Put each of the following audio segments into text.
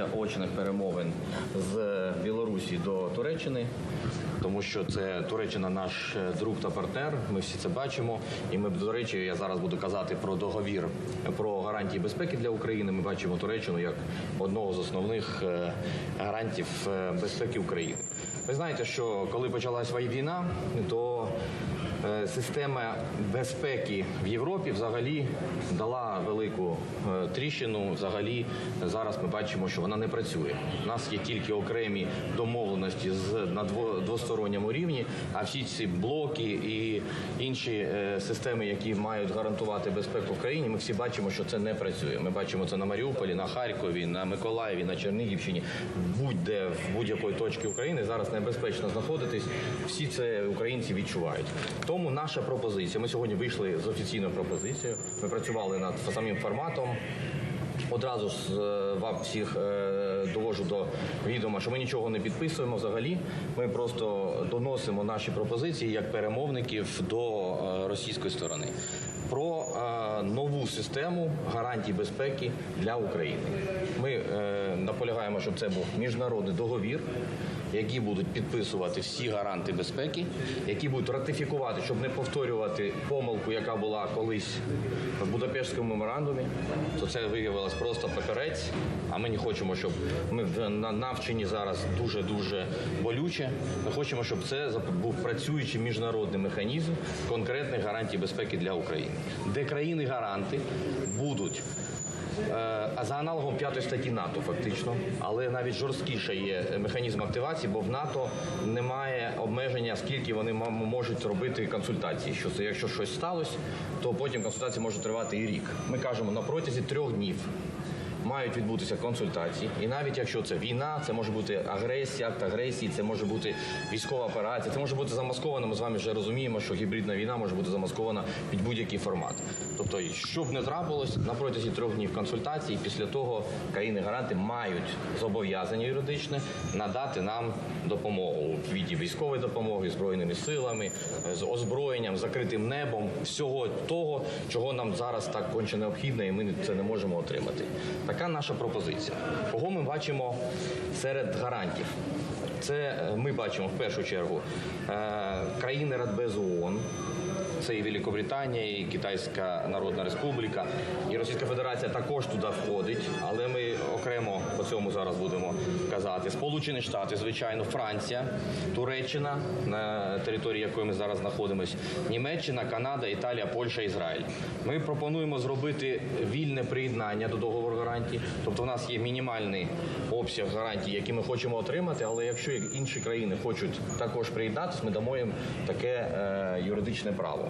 після очних перемовин з Білорусі до Туреччини. Тому що це Туреччина наш е, друг та партнер. Ми всі це бачимо. І ми, до речі, я зараз буду казати про договір про гарантії безпеки для України. Ми бачимо Туреччину як одного з основних е, гарантів е, безпеки України. Ви знаєте, що коли почалась війна, то Система безпеки в Європі взагалі дала велику е, тріщину. Взагалі зараз ми бачимо, що вона не працює. У нас є тільки окремі домовленості з на дво- двосторонньому рівні. А всі ці блоки і інші е, системи, які мають гарантувати безпеку в країні, ми всі бачимо, що це не працює. Ми бачимо це на Маріуполі, на Харкові, на Миколаєві, на Чернігівщині, будь-де в будь-якої точки України зараз небезпечно знаходитись. Всі це українці відчувають. Тому наша пропозиція. Ми сьогодні вийшли з офіційною пропозицією. Ми працювали над самим форматом. Одразу ж е, вам всіх е, довожу до відома, що ми нічого не підписуємо взагалі. Ми просто доносимо наші пропозиції як перемовників до е, російської сторони про нову систему гарантій безпеки для України. Ми наполягаємо, щоб це був міжнародний договір, які будуть підписувати всі гаранти безпеки, які будуть ратифікувати, щоб не повторювати помилку, яка була колись в Будапештському меморандумі. То це виявилось просто папірець. А ми не хочемо, щоб ми в- навчені зараз дуже дуже болюче. Ми хочемо, щоб це був працюючий міжнародний механізм конкретних гарантій безпеки для України, де країни-гаранти будуть Е, за аналогом п'ятої статті НАТО, фактично, але навіть жорсткіше є механізм активації, бо в НАТО немає обмеження, скільки вони можуть робити консультації. Що це, якщо щось сталося, то потім консультації можуть тривати і рік. Ми кажемо на протязі трьох днів. Мають відбутися консультації, і навіть якщо це війна, це може бути агресія, акт агресії, це може бути військова операція, це може бути замасковано. Ми з вами вже розуміємо, що гібридна війна може бути замаскована під будь-який формат. Тобто, що б не трапилось на протязі трьох днів консультацій, після того країни-гаранти мають зобов'язання юридичне надати нам допомогу в віді військової допомоги, збройними силами, з озброєнням, закритим небом, всього того, чого нам зараз так конче необхідно, і ми це не можемо отримати. Така наша пропозиція. Кого ми бачимо серед гарантів? Це е, ми бачимо в першу чергу е, країни Радбезу ООН, це і Великобританія, і Китайська Народна Республіка, і Російська Федерація також туди входить, але ми окремо по цьому зараз будемо казати. Сполучені Штати, звичайно, Франція, Туреччина, на території якої ми зараз знаходимося, Німеччина, Канада, Італія, Польща, Ізраїль. Ми пропонуємо зробити вільне приєднання до договору гарантій. Тобто, у нас є мінімальний обсяг гарантій, які ми хочемо отримати, але якщо інші країни хочуть також приєднатися, ми дамо їм таке е, юридичне право.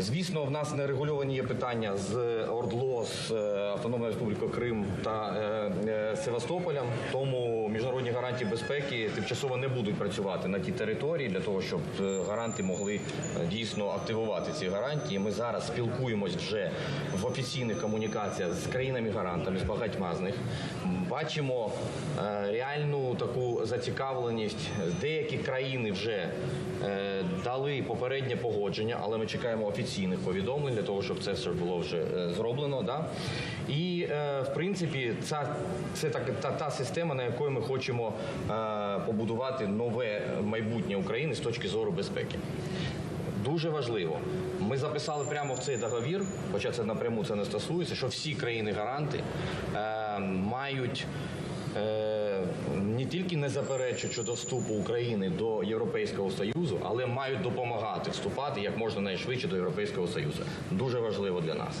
Звісно, в нас не регульовані є питання з ОРДЛО, з е, Автономною Республікою Крим та е, е, Севастополем. Тому міжнародні гарантії безпеки тимчасово не будуть працювати на тій території для того, щоб гаранти могли дійсно активувати ці гарантії. Ми зараз спілкуємось вже в офіційних комунікаціях з країнами-гарантами, з багатьма з них. Бачимо реальну таку зацікавленість. Деякі країни вже дали попереднє погодження, але ми чекаємо офіційних повідомлень для того, щоб це все було вже е, зроблено. Да? І е, в принципі, ця це так та, та система, на якої ми хочемо е, побудувати нове майбутнє України з точки зору безпеки. Дуже важливо. Ми записали прямо в цей договір, хоча це напряму це не стосується, що всі країни-гаранти е, мають е, не тільки не заперечують щодо вступу України до Європейського Союзу, але мають допомагати вступати як можна найшвидше до Європейського Союзу. Дуже важливо для нас.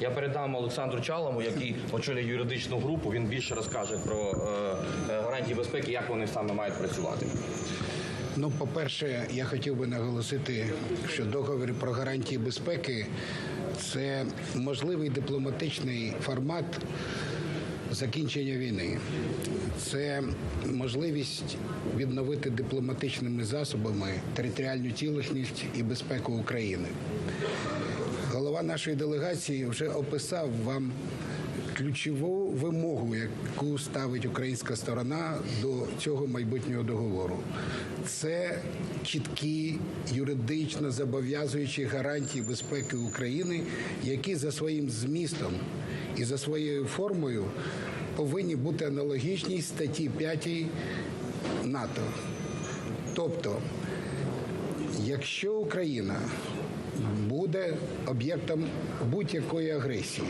Я передам Олександру Чалому, який очолює юридичну групу. Він більше розкаже про е, е, гарантії безпеки, як вони саме мають працювати. Ну, по-перше, я хотів би наголосити, що договір про гарантії безпеки це можливий дипломатичний формат закінчення війни. Це можливість відновити дипломатичними засобами територіальну цілісність і безпеку України. Голова нашої делегації вже описав вам ключову вимогу, яку ставить українська сторона до цього майбутнього договору. Це чіткі юридично зобов'язуючі гарантії безпеки України, які за своїм змістом і за своєю формою повинні бути аналогічні статті 5 НАТО. Тобто, якщо Україна буде об'єктом будь-якої агресії,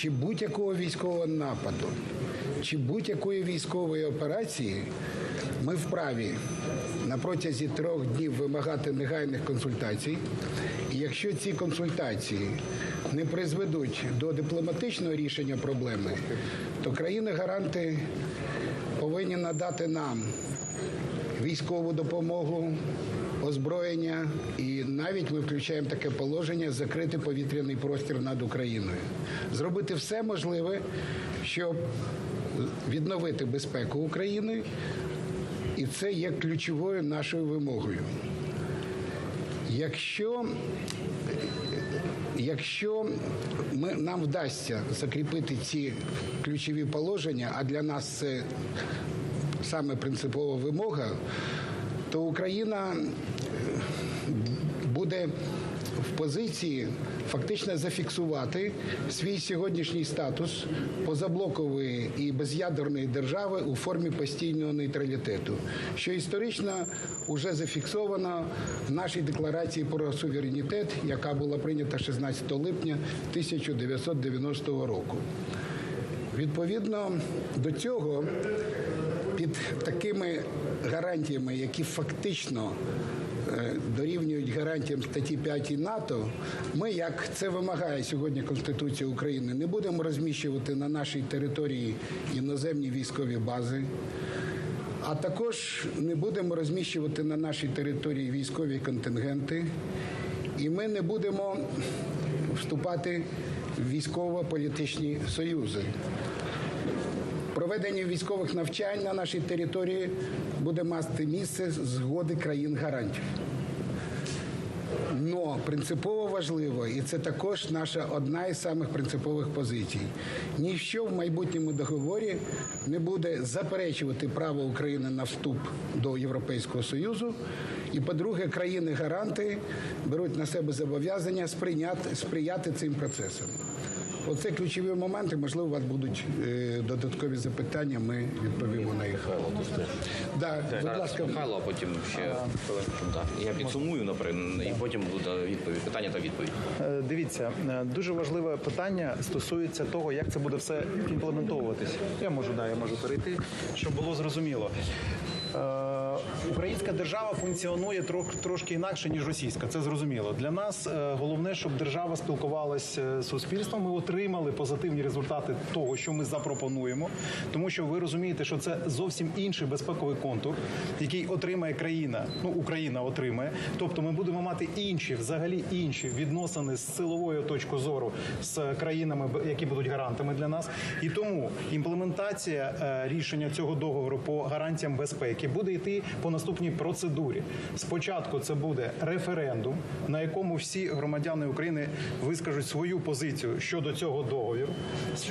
чи будь-якого військового нападу, чи будь-якої військової операції, ми вправі на протязі трьох днів вимагати негайних консультацій. І якщо ці консультації не призведуть до дипломатичного рішення проблеми, то країни-гаранти повинні надати нам військову допомогу, озброєння, і навіть ми включаємо таке положення закрити повітряний простір над Україною, зробити все можливе, щоб відновити безпеку України, і це є ключовою нашою вимогою. Якщо Якщо ми, нам вдасться закріпити ці ключові положення, а для нас це саме принципова вимога, то Україна е, буде в позиції фактично зафіксувати свій сьогоднішній статус позаблокової і без'ядерної держави у формі постійного нейтралітету, що історично вже зафіксовано в нашій декларації про суверенітет, яка була прийнята 16 липня 1990 року. Відповідно до цього, під такими гарантіями, які фактично е, дорівнюють гарантіям статті 5 НАТО, ми, як це вимагає сьогодні Конституція України, не будемо розміщувати на нашій території іноземні військові бази. А також не будемо розміщувати на нашій території військові контингенти, і ми не будемо вступати в військово-політичні союзи. Проведення військових навчань на нашій території буде мати місце згоди країн гарантів. Но принципово важливо, і це також наша одна із самих принципових позицій. Ніщо в майбутньому договорі не буде заперечувати право України на вступ до Європейського Союзу. І, по-друге, країни-гаранти беруть на себе зобов'язання сприяти цим процесам. Оце ключові моменти. Можливо, у вас будуть е, додаткові запитання. Ми відповімо на їх. Да, будь ласка, Михайло, а потім ще хвилинку. Я підсумую, наприклад, і потім буде відповідь. Питання та відповідь. Е, Дивіться, е, дуже важливе питання стосується того, як це буде все імплементовуватись. Я можу да, я можу перейти, щоб було зрозуміло. Е, Українська держава функціонує трох, трошки інакше ніж російська. Це зрозуміло. Для нас е, головне, щоб держава спілкувалася з суспільством. Ми отримали позитивні результати того, що ми запропонуємо, тому що ви розумієте, що це зовсім інший безпековий контур, який отримає країна. Ну Україна отримає. Тобто, ми будемо мати інші, взагалі інші відносини з силової точки зору з країнами, які будуть гарантами для нас. І тому імплементація е, рішення цього договору по гарантіям безпеки буде йти по наступній процедурі. Спочатку це буде референдум, на якому всі громадяни України вискажуть свою позицію щодо цього договіру,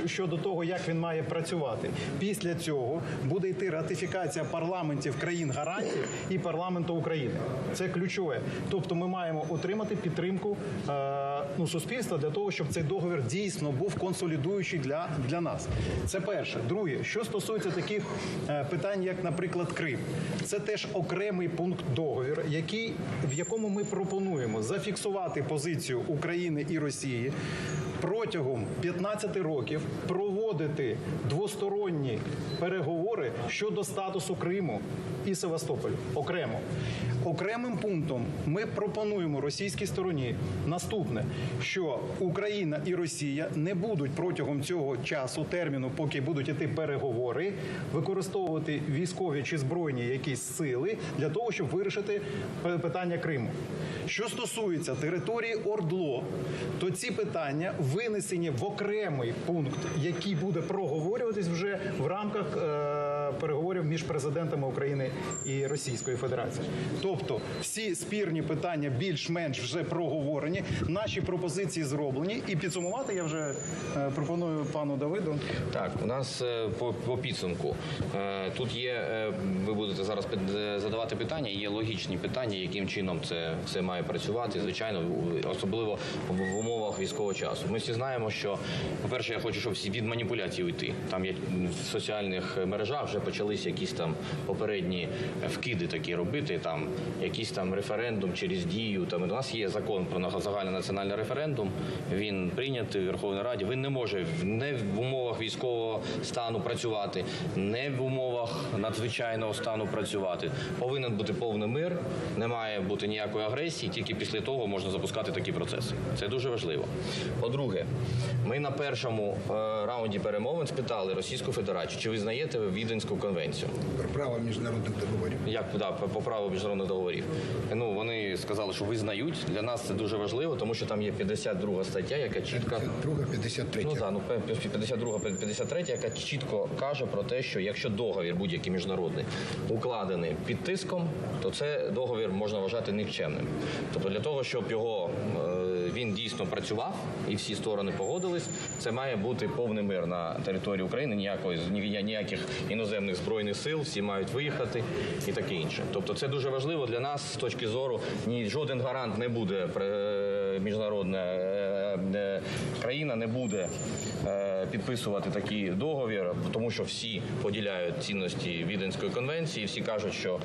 щодо того, як він має працювати. Після цього буде йти ратифікація парламентів країн гарантів і парламенту України. Це ключове. Тобто, ми маємо отримати підтримку е, ну, суспільства для того, щоб цей договір дійсно був консолідуючий для, для нас. Це перше. Друге, що стосується таких е, питань, як, наприклад, Крим, це теж окремий пункт договіру, який в якому ми пропонуємо зафіксувати позицію України і Росії. Протягом 15 років проводити двосторонні переговори щодо статусу Криму і Севастополю окремо. Окремим пунктом ми пропонуємо російській стороні наступне, що Україна і Росія не будуть протягом цього часу терміну, поки будуть іти переговори, використовувати військові чи збройні якісь сили для того, щоб вирішити питання Криму. Що стосується території Ордло, то ці питання винесені в окремий пункт, який буде проговорюватись вже в рамках е, переговорів між президентами України і Російської Федерації. Тобто, всі спірні питання більш-менш вже проговорені, наші пропозиції зроблені. І підсумувати я вже е, пропоную пану Давиду. Так, у нас е, по, по підсумку е, тут є. Ви будете зараз задавати питання. Є логічні питання, яким чином це все має працювати. Звичайно, особливо в, умовах військового часу. Ми всі знаємо, що по-перше, я хочу, щоб всі від маніпуляцій уйти. Там є в соціальних мережах вже почалися якісь там попередні вкиди такі робити. Там якийсь там референдум через дію. Там у нас є закон про на- загальний національний референдум. Він прийнятий в Верховній Раді. Він не може не в умовах військового стану працювати, не в умовах надзвичайного стану працювати. Повинен бути повний мир, не має бути ніякої агресії. Тільки після того можна запускати такі процеси. Це дуже важливо. По-друге, ми на першому е, раунді перемовин спитали Російську Федерацію, чи визнаєте ви Віденську конвенцію? Про право міжнародних договорів. Як да, по праву міжнародних договорів. Ну вони сказали, що визнають. Для нас це дуже важливо, тому що там є 52 стаття, яка чітко Друга 53. Ну так, ну 52 53, яка чітко каже про те, що якщо договір будь-який міжнародний укладений під тиском, то це договір можна вважати нікчемним. Тобто для того, щоб його е, він дійсно працював і всі сторони погодились, це має бути повний мир на території України, ніякої ніяких іноземних збройних сил, всі мають виїхати і таке інше. Тобто це дуже важливо для нас з точки зору. Ні, жоден гарант не буде е, міжнародна е, е, країна не буде підписувати такий договір, тому що всі поділяють цінності Віденської конвенції. Всі кажуть, що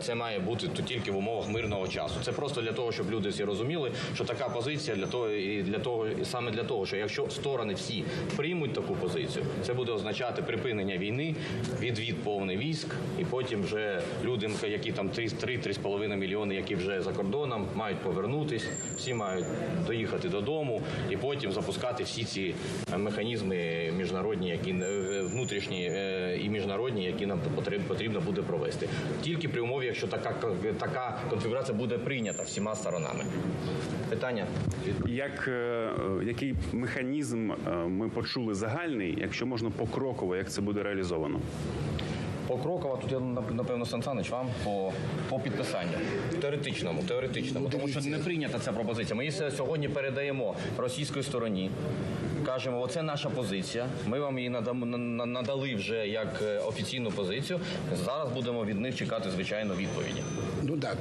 це має бути тільки в умовах мирного часу. Це просто для того, щоб люди всі розуміли, що така позиція для того і для того, і саме для того, що якщо сторони всі приймуть таку позицію, це буде означати припинення війни, відвід повний військ, і потім вже люди, які там 3-3,5 мільйони, які вже за кордоном, мають повернутись, всі мають доїхати додому і потім запускати всі ці механізми міжнародні, які е, внутрішні е, і міжнародні, які нам потрібно буде провести. Тільки при умові, якщо така така конфігурація буде прийнята всіма сторонами. Питання Як е, який механізм е, ми почули загальний, якщо можна покроково, як це буде реалізовано? Покрокова, тут я напевно Сан Санич вам по, по підписанню. Теоретичному, теоретичному. Тому що не прийнята ця пропозиція. Ми її сьогодні передаємо російській стороні. Кажемо, оце наша позиція. Ми вам її надали вже як е, офіційну позицію. Зараз будемо від них чекати, звичайно, відповіді. Ну так,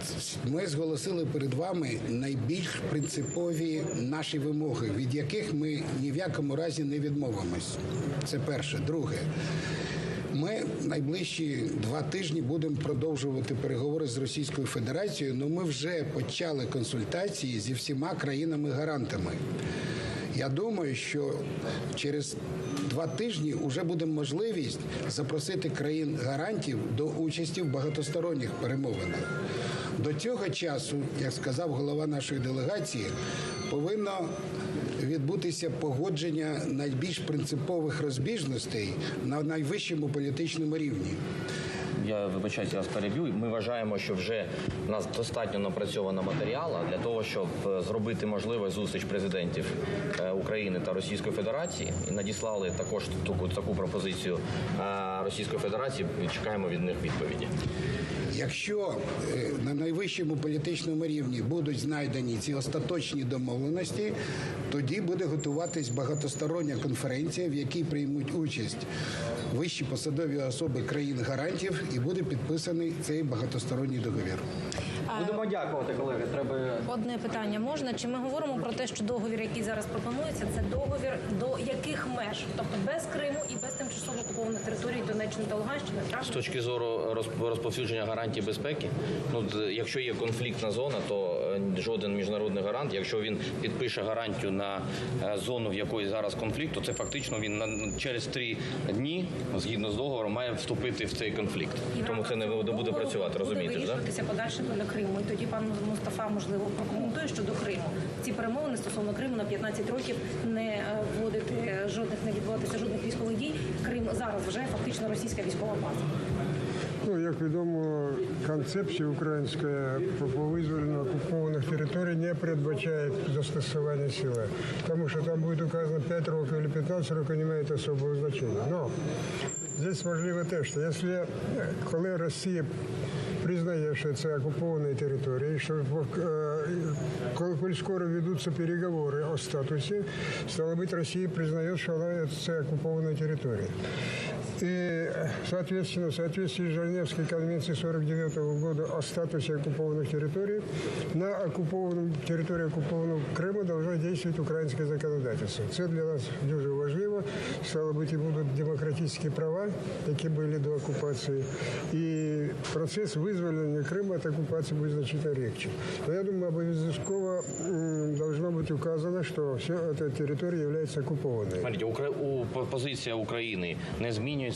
ми зголосили перед вами найбільш принципові наші вимоги, від яких ми ні в якому разі не відмовимось. Це перше. Друге. Ми найближчі два тижні будемо продовжувати переговори з Російською Федерацією. але ми вже почали консультації зі всіма країнами-гарантами. Я думаю, що через два тижні вже буде можливість запросити країн гарантів до участі в багатосторонніх перемовинах. До цього часу, як сказав голова нашої делегації, повинно відбутися погодження найбільш принципових розбіжностей на найвищому політичному рівні. Я вибачаюся, я вас переб'ю. Ми вважаємо, що вже в нас достатньо напрацьовано матеріалу для того, щоб е, зробити можливу зустріч президентів е, України та Російської Федерації і надіслали також таку, таку пропозицію е, Російської Федерації. Чекаємо від них відповіді. Якщо е, на найвищому політичному рівні будуть знайдені ці остаточні домовленості, тоді буде готуватись багатостороння конференція, в якій приймуть участь вищі посадові особи країн гарантів, і буде підписаний цей багатосторонній договір. Будемо дякувати, колеги. Треба Одне питання можна? Чи ми говоримо про те, що договір, який зараз пропонується, це договір до яких меж? Тобто без Криму і без тимчасово окупованих територій Донеччини та Луганщини? З точки зору роз- розповсюдження гарантій безпеки, ну якщо є конфліктна зона, то е, жоден міжнародний гарант, якщо він підпише гарантію на е, зону, в якої зараз конфлікт, то це фактично він на на- через три дні, згідно з договором, має вступити в цей конфлікт. І Тому це не буде буде працювати. Розумієте, буде да? вирішуватися подальше доля Криму. І тоді пан Мустафа можливо прокоментує щодо Криму. Ці перемовини стосовно Криму на 15 років не е, вводити е, жодних не відбуватися жодних військових дій. Крим зараз вже фактично російська військова база. Ну, як відомо, концепція українська по по визволенню окупованих територій не передбачає застосування сили, тому що там буде указано 5 років або 15 років, не має особого значення. Но здесь важливо те, що якщо е, коли Росія признає, що це окуповані території, що е, коли скоро ведуться переговори о статусі, стало быть, Росія признає, що вона це окупована територія. И, соответственно, в соответствии с Женевской конвенцией 49 года о статусе оккупованных территорий, на оккупованном территории оккупованного Крыма должно действовать украинское законодательство. Це для нас дуже важливо. Стало быть, і будуть демократичні права, які були до окупації. І процес визволення Криму від окупації буде значительно легче. Но я думаю, обов'язково м, должно бути указано, що вся ця територія є окупованою. Смотрите, Укра... у... по- позиція України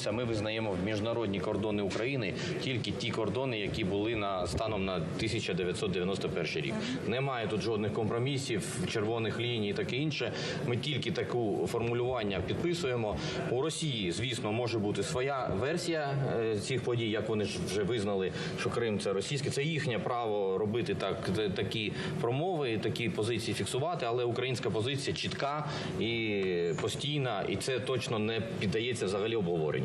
не. Ми визнаємо в міжнародні кордони України тільки ті кордони, які були на станом на 1991 рік. Немає тут жодних компромісів, червоних ліній таке інше. Ми тільки таку формулювання підписуємо. У Росії, звісно, може бути своя версія е, цих подій, як вони ж вже визнали, що Крим це російське. Це їхнє право робити так такі промови, такі позиції фіксувати, але українська позиція чітка і постійна, і це точно не піддається взагалі обговоренню.